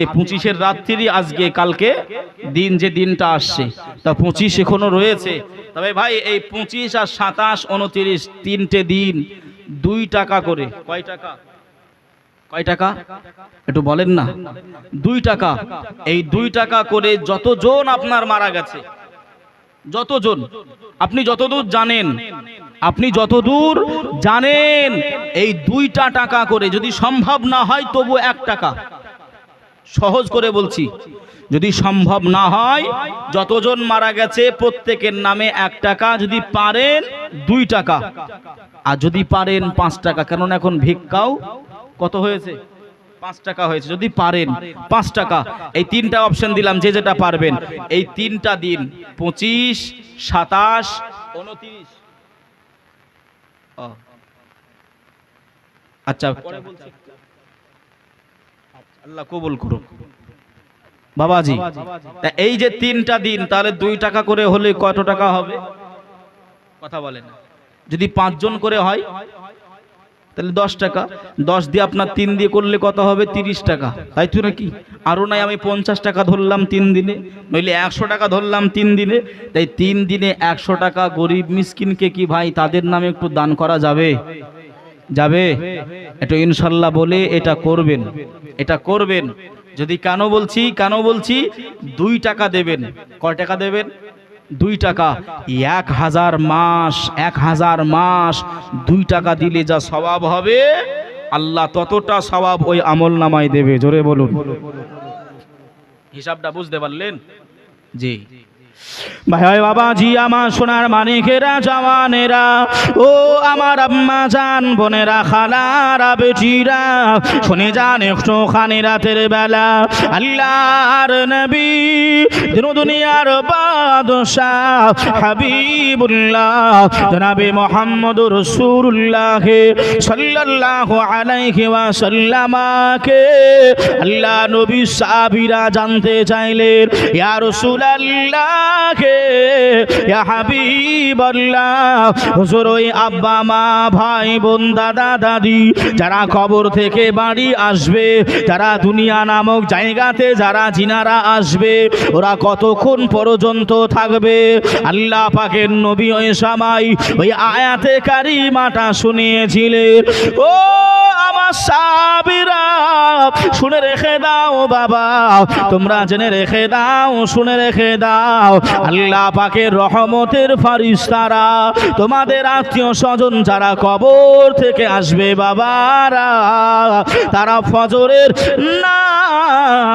পঁচিশের রাত্রি আজকে, কালকে দিন যে দিনটা আসছে, তা পঁচিশ এখনও রয়েছে। তবে ভাই, এই পঁচিশ আর সাতাশ উনত্রিশ তিনটে দিন, দুই টাকা করে। কয় টাকা? কয় টাকা? একটু বলেন না। দুই টাকা। এই দুই টাকা করে যতজন আপনার মারা গেছে, যতজন, আপনি যতদূর জানেন, আপনি যতদূর জানেন, এই দুইটা টাকা করে যদি সম্ভব না হয়, তবু এক টাকা। সহজ করে বলছি, যদি সম্ভব না হয়, যতজন মারা গেছে, প্রত্যেকের নামে এক টাকা, যদি পারেন দুই টাকা আর যদি পারেন পাঁচ টাকা, কেননা এখন ভিক্ষাও কত হয়েছে পাঁচ টাকা হয়েছে যদি পারেন পাঁচ টাকা, এই তিনটা অপশন দিলাম, যে যেটা পারবেন এই তিনটা দিন, পঁচিশ, সাতাশ, উনত্রিশ। আচ্ছা। আল্লাহ কবুল করুক। বাবাজি এই যে তিনটা দিন তাহলে দুই টাকা করে হলে কত টাকা হবে? কথা বলেন। যদি পাঁচজন করে হয় তাহলে দশ টাকা। দশ দিয়ে আপনার তিন দিয়ে করলে কত হবে? তিরিশ টাকা। তাই তো নাকি? আরও নাই আমি পঞ্চাশ টাকা ধরলাম তিন দিনে নইলে একশো টাকা ধরলাম তিন দিনে। তাই তিন দিনে একশো টাকা গরিব মিসকিনকে কি ভাই তাদের নামে একটু দান করা যাবে? যাবে? একটু ইনশাল্লাহ বলে এটা করবেন। এটা করবেন। যদি কেন বলছি কেন বলছি? দুই টাকা দেবেন। কয় টাকা দেবেন? দুই টাকা। এক হাজার মাস, এক হাজার মাস, দুই টাকা দিলে যা স্বভাব হবে, আল্লাহ ততটা স্বভাব ওই আমল নামায় দেবে। জোরে বলুন। হিসাবটা বুঝতে পারলেন? জি। ভাই বাবা, জি, আমার সোনার মানিকেরা, জওয়ানেরা, ও আমার আম্মা, জান, বোনেরা, খালারা, বেটিরা, শুনে যান একটু খানি রাতের বেলা, আল্লাহর নবী দিন দুনিয়ার বাদশাহ, হাবিবুল্লাহ, জনাবে মোহাম্মদ রসুল্লাহ সাল্লাল্লাহু আলাইহি ওয়াসাল্লামাকে, আল্লাহ নবী সাহাবীরা জানতে চাইলেন, ইয়া রাসূলুল্লাহ কে হুজুর ওই আব্বা, মা, ভাই, বোন, দাদা, দাদি, যারা কবর থেকে বাড়ি আসবে, যারা দুনিয়া নামক জায়গাতে যারা জিনারা আসবে, ওরা কতক্ষণ পর্যন্ত থাকবে? আল্লাহ পাকের নবী ওই সময় ওই আয়াতে কারিমাটা শুনিয়েছিলেন। ও আমার সাবিরা, শুনে রেখে দাও বাবা। তোমরা জেনে রেখে দাও, শুনে রেখে দাও। আল্লাহ পাকের রহমতের ফারিস্তারা, তোমাদের আত্মীয় স্বজন যারা কবর থেকে আসবে বাবারা, তারা ফজরের না